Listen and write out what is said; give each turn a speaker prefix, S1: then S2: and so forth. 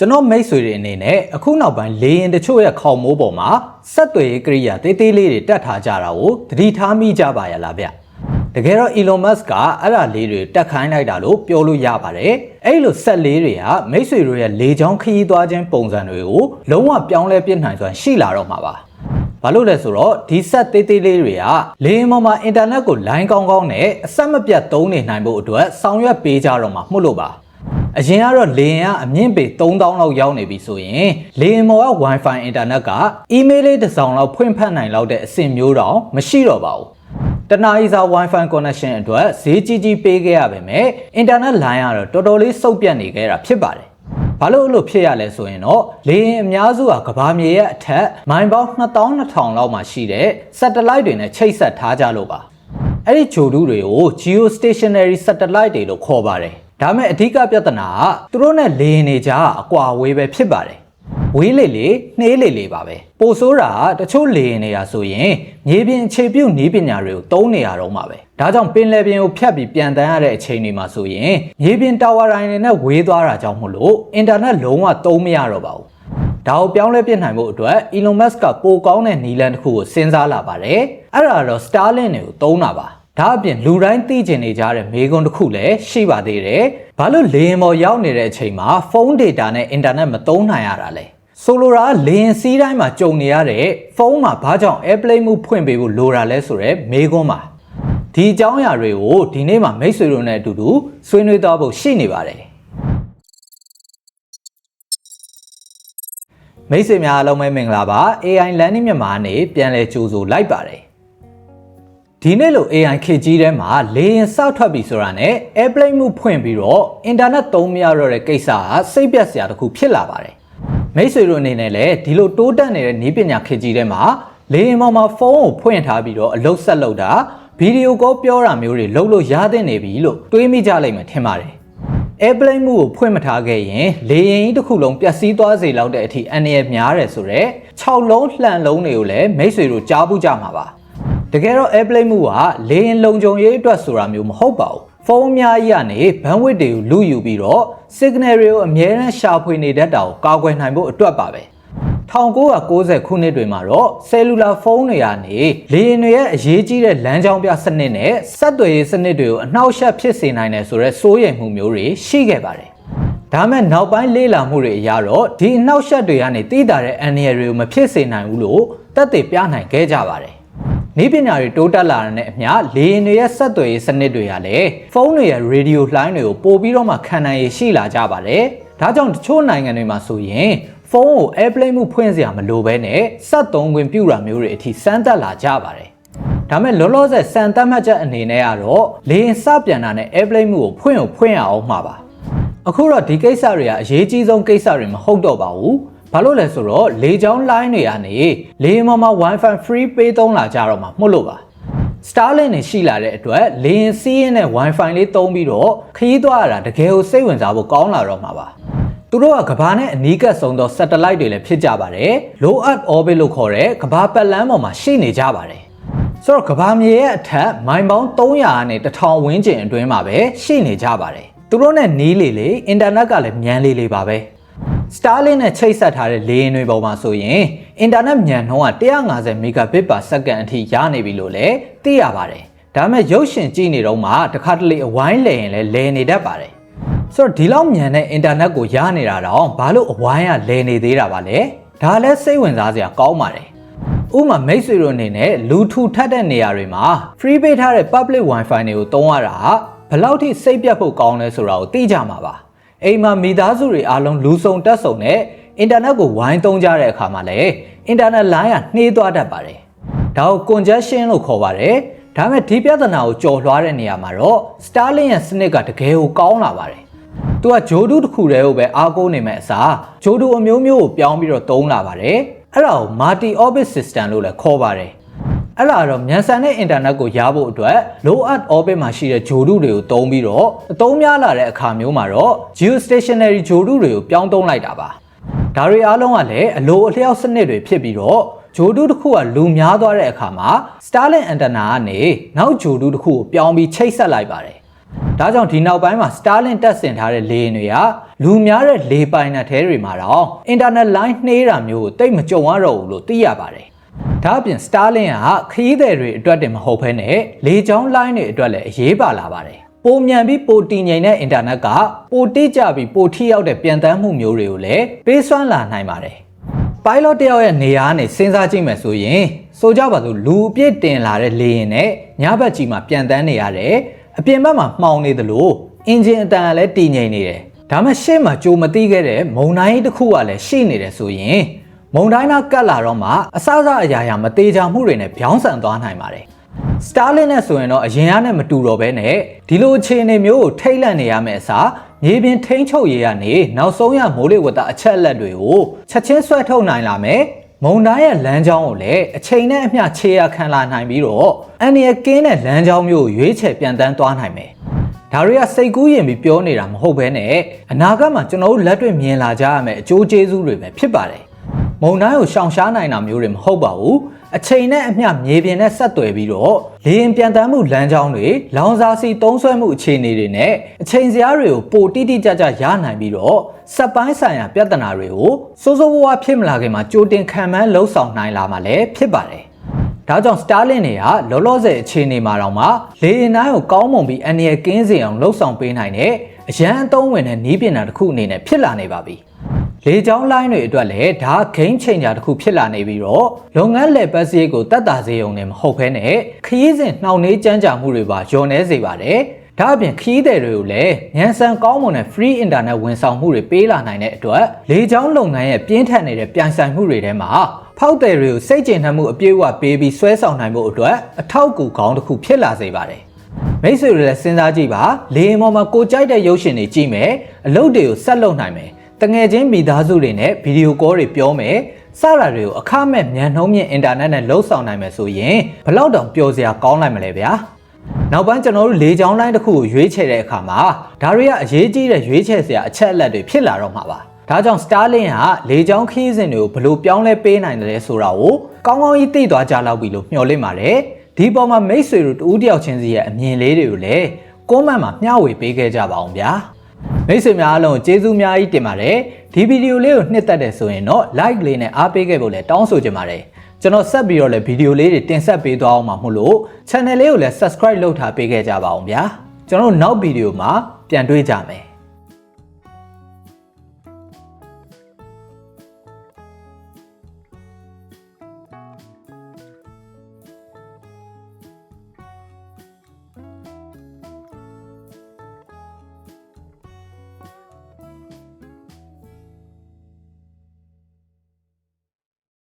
S1: ကျွန်တော်မိတ်ဆွေတွေအနေနဲ့အခုနောက်ပိုင်းလေရင်တချို့ရဲ့ခေါင်မိုးပေါ်မှာစက်တွေကိရိယာတေးသေးလေးတွေတက်ထားကြတာကိုသတိထားမိကြပါရဲ့လားဗျတကယ်တော့ Elon Musk ကအဲ့ဒါလေးတွေတက်ခိုင်းလိုက်တာလို့ပြောလို့ရပါတယ်အဲ့လိုဆက်လေးတွေကမိတ်ဆွေတို့ရဲ့လေချောင်းခရီးသွားခြင်းပုံစံတွေကိုလုံးဝပြောင်းလဲပြစ်နိုင်စွာရှိလာတော့မှာပါဘာလို့လဲဆိုတော့ဒီဆက်သေးသေးလေးတွေကလေရင်ပေါ်မှာအင်တာနက်ကိုလိုင်းကောင်းကောင်းနဲ့အဆက်မပြတ်သုံးနေနိုင်ဖို့အတွက်ဆောင်ရွက်ပေးကြတော့မှာမှုလို့ပါ အရင်ကတော့လေရင်ကအမြင့်ပေ3000လောက်ရောက်နေပြီဆိုရင်လေရင်ပေါ်က Wi-Fi အင်တာနက်ကအီးမေးလ်လေးတစ်စောင်လောက်ဖွင့်ဖတ်နိုင်လောက်တဲ့အဆင့်မျိုးတောင်မရှိတော့ပါဘူးတနားရီစာ Wi-Fi connection အတွက်ဈေးကြီးကြီးပေးခဲ့ရပါမယ်အင်တာနက်လိုင်းကတော့တော်တော်လေးစုပ်ပြတ်နေခဲ့တာဖြစ်ပါတယ်ဘာလို့အဲ့လိုဖြစ်ရလဲဆိုရင်တော့လေရင်အများစုဟာကဘာမြေရဲ့အထက်မိုင်ပေါင်း2200လောက်မှာရှိတဲ့ satellite တွေနဲ့ချိတ်ဆက်ထားကြလို့ပါအဲ့ဒီဂျိုဒူးတွေကို geostationary satellite တွေလို့ခေါ်ပါတယ်။ ဒါမဲ့အဓိကပြဿနာကသူတို့နဲ့လေယာဉ်တွေကြားအကွာအဝေးပဲဖြစ်ပါတယ်။ဝေးလေလေနှေးလေလေပါပဲ။ပိုဆိုးတာကတချို့လေယာဉ်တွေကဆိုရင်မြေပြင်အခြေပြုတ်နည်းပညာတွေကိုသုံးနေရတော့မှာပဲ။ဒါကြောင့်ပင်လယ်ပြင်ကိုဖြတ်ပြီးပြန်တန်းရတဲ့အချိန်တွေမှာဆိုရင်မြေပြင်တာဝါတိုင်းတွေနဲ့ဝေးသွားတာကြောင့်မို့လို့အင်တာနက်လုံးဝသုံးမရတော့ပါဘူး။ဒါကိုပြောင်းလဲပြစ်နိုင်ဖို့အတွက် Elon Musk ကပိုကောင်းတဲ့နည်းလမ်းတစ်ခုကိုစဉ်းစားလာပါတယ်။အဲ့ဒါတော့ Starlink တွေကိုသုံးတာပါ။ ဒါအပြင်လူတိုင်းသိကျင်နေကြတဲ့မေးခွန်းတစ်ခုလည်းရှိပါသေးတယ်။ဘာလို့လေယာဉ်ပေါ်ရောက်နေတဲ့အချိန်မှာဖုန်း data နဲ့ internet မသုံးနိုင်ရတာလဲ။ဆိုလိုတာကလေယာဉ်စီးတိုင်းမှာကြုံနေရတဲ့ဖုန်းမှာဘာကြောင့် airplane မှုဖွင့်ပေးဖို့လိုတာလဲဆိုတော့မေးခွန်းပါ။ဒီအကြောင်းအရာတွေကိုဒီနေ့မှာမိတ်ဆွေတို့နဲ့အတူတူဆွေးနွေးသွားဖို့ရှိနေပါတယ်။မိတ်ဆွေများအားလုံးပဲမင်္ဂလာပါ AI Learning မြန်မာကနေပြန်လည်ကြိုဆိုလိုက်ပါတယ် ဒီနေ့လို AI ခေတ်ကြီးထဲမှာလေရင်စောက်ထွက်ပြီဆိုတာနဲ့ airplane မှုဖွင့်ပြီးတော့ internet သုံးမရတော့တဲ့ကိစ္စကစိတ်ပြတ်စရာတစ်ခုဖြစ်လာပါတယ်မိတ်ဆွေတို့အနေနဲ့လည်းဒီလိုတိုးတက်နေတဲ့နည်းပညာခေတ်ကြီးထဲမှာလေရင်ပေါ်မှာဖုန်းကိုဖွင့်ထားပြီးတော့အလုပ်ဆက်လုပ်တာဗီဒီယိုကောပြောတာမျိုးတွေလုပ်လို့ရသင့်နေပြီလို့တွေးမိကြလိမ့်မယ်ထင်ပါတယ် airplane မှုကိုဖွင့်မထားခဲ့ရင်လေယာဉ်ကြီးတစ်ခုလုံးပျက်စီးသွားစေလောက်တဲ့အထိအန္တရာယ်များတယ်ဆိုတော့6လုံးလှန်လုံးတွေကိုလည်းမိတ်ဆွေတို့ကြားဘူးကြမှာပါ တကယ်တော့ airplane မှုကလေယာဉ်လုံခြုံရေးအတွက်ဆိုတာမျိုးမဟုတ်ပါဘူးဖုန်းအများကြီးကနေ bandwidth တွေကိုလူယူပြီးတော့ signal တွေကိုအမြဲတမ်းရှာဖွေနေတတ်တာကိုကာကွယ်နိုင်ဖို့အတွက်ပါပဲ1990ခုနှစ်တွေမှာတော့ဆယ်လူလာဖုန်းတွေကနေလေယာဉ်တွေရဲ့အရေးကြီးတဲ့လမ်းကြောင်းပြစနစ်နဲ့ဆက်သွယ်ရေးစနစ်တွေကိုအနှောက်အယှက်ဖြစ်စေနိုင်တယ်ဆိုတဲ့စိုးရိမ်မှုမျိုးတွေရှိခဲ့ပါတယ်။ဒါမဲ့နောက်ပိုင်းလေ့လာမှုတွေအရတော့ဒီအနှောက်အယှက်တွေကနေသိတာတဲ့အန္တရာယ်တွေကိုမဖြစ်စေနိုင်ဘူးလို့သက်သေပြနိုင်ခဲ့ကြပါတယ်။ နည်းပညာတွေတိုးတက်လာတဲ့အမျှလေယာဉ်တွေရဲ့ဆက်သွယ်ရေးစနစ်တွေကလည်းဖုန်းတွေရဲ့ရေဒီယိုလှိုင်းတွေကိုပို့ပြီးတော့မှခံနိုင်ရရှိလာကြပါတယ်။ဒါကြောင့်တချို့နိုင်ငံတွေမှာဆိုရင်ဖုန်းကို airplane မှုဖွင့်စရာမလိုဘဲနဲ့စက်သုံးခွင့်ပြုတာမျိုးတွေအထိစမ်းသပ်လာကြပါတယ်။ဒါမဲ့လောလောဆယ်စံသတ်မှတ်ချက်အနေနဲ့ကတော့လေရင်စပြန်တာနဲ့ airplane မှုကိုဖွင့်ကိုဖွင့်ရအောင်မှာပါ။အခုတော့ဒီကိစ္စတွေကအရေးကြီးဆုံးကိစ္စတွေမဟုတ်တော့ပါဘူး။ ဘာလို့လဲဆိုတော့လေကြောင်း line တွေကနေလေယာဉ်ပေါ်မှာ Wi-Fi free ပေးသုံးလာကြတော့မှာမှုလို့ပါ။ Starlink နဲ့ရှိလာတဲ့အတွက်လေရင်စီးရင်နဲ့ Wi-Fi လေးသုံးပြီးတော့ခရီးသွားရတာတကယ်ကိုစိတ်ဝင်စားဖို့ကောင်းလာတော့မှာပါ။သူတို့ကကဘာနဲ့အနီးကပ်ဆုံးသော satellite တွေလည်းဖြစ်ကြပါတယ်။ low earth orbit လို့ခေါ်တဲ့ကဘာပတ်လမ်းပေါ်မှာရှိနေကြပါတယ်။ဆိုတော့ကဘာမြေရဲ့အထက်မိုင်ပေါင်း300နဲ့1000ဝန်းကျင်အတွင်းမှာပဲရှိနေကြပါတယ်။သူတို့နဲ့နီးလေလေအင်တာနက်ကလည်းမြန်လေလေပါပဲ။ Starlink နဲ့ချိတ်ဆက်ထားတဲ့လေယာဉ်တွေပေါ်မှာဆိုရင်အင်တာနက်မြန်နှုန်းက150 megabit per second အထိရနေပြီလို့လည်းသိရပါတယ်။ဒါပေမဲ့ရုပ်ရှင်ကြည့်နေတော့မှတခါတလေအဝိုင်းလဲရင်လည်းလဲနေတတ်ပါတယ်။ဆိုတော့ဒီလောက်မြန်တဲ့အင်တာနက်ကိုရနေတာတော့ဘာလို့အဝိုင်းကလဲနေသေးတာပါလဲ။ဒါလည်းစိတ်ဝင်စားစရာကောင်းပါတယ်။ဥပမာမိတ်ဆွေတို့အနေနဲ့လူထူထပ်တဲ့နေရာတွေမှာ free ပေးထားတဲ့ public wifi တွေကိုသုံးရတာဘယ်လောက်ထိစိတ်ပြတ်ဖို့ကောင်းလဲဆိုတာကိုသိကြမှာပါ။ အိမ်မှာမိသားစုတွေအားလုံးလူစုံတက်ဆုံနဲ့အင်တာနက်ကိုဝိုင်းသုံးကြတဲ့အခါမှာလည်းအင်တာနက်လိုင်းကနှေးသွားတတ်ပါတယ်။ဒါကို congestion လို့ခေါ်ပါတယ်။ဒါပေမဲ့ဒီပြဿနာကိုကျော်လွှားတဲ့နေရာမှာတော့ Starlink ရဲ့စနစ်ကတကယ်ကိုကောင်းလာပါတယ်။သူကဂျိုဒူးတစ်ခုတည်းကိုပဲအားကိုးနေမဲ့အစားဂျိုဒူးအမျိုးမျိုးကိုပြောင်းပြီးတော့သုံးလာပါတယ်။အဲ့ဒါကို multi orbit system လို့လည်းခေါ်ပါတယ်။ အဲ့ဒါတော့မြန်ဆန်တဲ့အင်တာနက်ကိုရဖို့အတွက် low earth orbit မှာရှိတဲ့ဂျိုဒုတွေကိုသုံးပြီးတော့အသုံးများလာတဲ့အခါမျိုးမှာတော့ geostationary ဂျိုဒုတွေကိုပြောင်းသုံးလိုက်တာပါဒါတွေအားလုံးကလည်းအလိုအလျောက်စနစ်တွေဖြစ်ပြီးတော့ဂျိုဒုတစ်ခုကလူများသွားတဲ့အခါမှာ Starlink antenna ကနေနောက်ဂျိုဒုတစ်ခုကိုပြောင်းပြီးချိတ်ဆက်လိုက်ပါတယ်ဒါကြောင့်ဒီနောက်ပိုင်းမှာ Starlink တက်ဆင်ထားတဲ့လေယာဉ်တွေကလူများတဲ့လေပိုင်နက်ထဲတွေမှာတော့ internet line နှေးတာမျိုးကိုတိတ်မကြုံရတော့ဘူးလို့သိရပါတယ်။ ဒါအပြင် Starlink ကခရီးသည်တွေအတွက်တင်မဟုတ်ဘဲနဲ့လေကြောင်း line တွေအတွက်လည်းအရေးပါလာပါတယ်။ပိုမြန်ပြီးပိုတည်ငြိမ်တဲ့ internet ကပိုတိကျပြီးပိုထိရောက်တဲ့ပြန်တမ်းမှုမျိုးတွေကိုလည်းပေးစွမ်းလာနိုင်ပါတယ်။ pilot တယောက်ရဲ့နေရာကနေစဉ်းစားကြည့်မယ်ဆိုရင်ဆိုကြပါစို့လူအပြည့်တင်လာတဲ့လေယာဉ်နဲ့ညဘက်ကြီးမှာပြန်တန်းနေရတယ်အပြင်ဘက်မှာမှောင်နေသလိုအင်ဂျင်အတန်ကလည်းတည်ငြိမ်နေတယ်ဒါမှရှေ့မှာကြိုမသိခဲ့တဲ့မုံတိုင်းတစ်ခုကလည်းရှိနေတယ်ဆိုရင် မုံတိုင်းကကတ်လာတော့မှအစအစအရာရာမသေးချာမှုတွေနဲ့ပြောင်းဆန်သွားနိုင်ပါတယ် Starlink နဲ့ဆိုရင်တော့အရင်ကနဲ့မတူတော့ဘဲနဲ့ဒီလိုအခြေအနေမျိုးကိုထိတ်လန့်နေရမယ့်အစားမြေပြင်ထိန်းချုပ်ရေးကနေနောက်ဆုံးရမိုးလေဝသအချက်အလက်တွေကိုချက်ချင်းဆွဲထုတ်နိုင်လာမယ်မုံတိုင်းရဲ့လမ်းကြောင်းကိုလည်းအချိန်နဲ့အမျှခြေရခံလာနိုင်ပြီးတော့အန်ရကင်းတဲ့လမ်းကြောင်းမျိုးကိုရွေးချယ်ပြန်တန်းသွားနိုင်မယ်ဒါတွေကစိတ်ကူးရင်ပြီးပြောနေတာမဟုတ်ဘဲနဲ့အနာဂတ်မှာကျွန်တော်တို့လက်တွေ့မြင်လာကြရမယ့်အကျိုးကျေးဇူးတွေပဲဖြစ်ပါတယ် မုံတိုင်းကိုရှောင်ရှားနိုင်တာမျိုးတွေမဟုတ်ပါဘူးအချိန်နဲ့အမျှမြေပြင်နဲ့ဆက်သွယ်ပြီးတော့လေရင်ပြန်တမ်းမှုလမ်းကြောင်းတွေလောင်စာစီသုံးဆွဲမှုအခြေအနေတွေနဲ့အချိန်စရာတွေကိုပိုတိတိကျကျရနိုင်ပြီးတော့စက်ပိုင်းဆိုင်ရာပြဿနာတွေကိုစိုးစိုးဝါးဝါဖြစ်မလာခင်မှာကြိုတင်ခံမှန်းလှုပ်ဆောင်နိုင်လာမှလည်းဖြစ်ပါတယ်ဒါကြောင့် Starlink တွေကလောလောဆယ်အခြေအနေမှာတော့မှလေရင်တိုင်းကိုကောင်းမွန်ပြီးအန္တရာယ်ကင်းစေအောင်လှုပ်ဆောင်ပေးနိုင်တဲ့အရန်အသုံးဝင်တဲ့နည်းပညာတစ်ခုအနေနဲ့ဖြစ်လာနေပါပြီ။ လေကြောင်းလိုင်းတွေအတွက်လည်းဒါ game changer တစ်ခုဖြစ်လာနေပြီးတော့လုပ်ငန်းလည်ပတ်စရိတ်ကိုတက်တာစေုံနဲ့မဟုတ်ဘဲနဲ့ခရီးစဉ်နှောင့်နှေးကြမ်းကြာမှုတွေပါလျော့နေစေပါတယ်။ဒါအပြင်ခရီးသည်တွေကိုလည်းညံစံကောင်းမွန်တဲ့ free internet ဝန်ဆောင်မှုတွေပေးလာနိုင်တဲ့အတွက်လေကြောင်းလုပ်ငန်းရဲ့ပြင်းထန်နေတဲ့ပြိုင်ဆိုင်မှုတွေထဲမှာဖောက်တယ်တွေကိုစိတ်ကျဉ်နှံမှုအပြည့်အဝပေးပြီးဆွဲဆောင်နိုင်မှုအတွက်အထောက်အကူကောင်းတစ်ခုဖြစ်လာစေပါတယ်။မိတ်ဆွေတွေလည်းစဉ်းစားကြည့်ပါလေယာဉ်ပေါ်မှာကိုကြိုက်တဲ့ရုပ်ရှင်တွေကြည့်မယ်အလုပ်တွေကိုဆက်လုပ်နိုင်မယ် တငယ်ချင်းမိသားစုတွေနဲ့ဗီဒီယိုကောတွေပြောမယ်စတာတွေကိုအခမဲ့မြန်နှုံးမြင့်အင်တာနက်နဲ့လှုပ်ဆောင်နိုင်မယ်ဆိုရင်ဘလောက်တောင်ပျော်စရာကောင်းလိုက်မလဲဗျာနောက်ပိုင်းကျွန်တော်တို့လေချောင်းလိုင်းတစ်ခုကိုရွေးချယ်တဲ့အခါမှာဒါတွေကအရေးကြီးတဲ့ရွေးချယ်စရာအချက်အလက်တွေဖြစ်လာတော့မှာပါဒါကြောင့် Starlink ကလေကြောင်းခီးစဉ်တွေကိုဘယ်လိုပြောင်းလဲပေးနိုင်တယ်ဆိုတာကိုကောင်းကောင်းကြီးသိသွားကြလောက်ပြီလို့မျှော်လင့်ပါတယ်ဒီပေါ်မှာမိတ်ဆွေတို့တူးတယောက်ချင်းစီရဲ့အမြင်လေးတွေကိုလည်းကွန်မန့်မှာမျှဝေပေးခဲ့ကြပါအောင်ဗျာ မိတ်ဆွေများအားလုံးကျေးဇူးများကြီးတင်ပါတယ်ဒီဗီဒီယိုလေးကိုနှစ်သက်တယ်ဆိုရင်တော့ like လေးနဲ့အားပေးခဲ့ဖို့လည်းတောင်းဆိုချင်ပါတယ်ကျွန်တော်ဆက်ပြီးတော့လည်းဗီဒီယိုလေးတွေတင်ဆက်ပေးသွားအောင်မှာမို့လို့ channel လေးကိုလည်း subscribe လုပ်ထားပေးခဲ့ကြပါအောင်ဗျာကျွန်တော်တို့နောက်ဗီဒီယိုမှာပြန်တွေ့ကြမယ်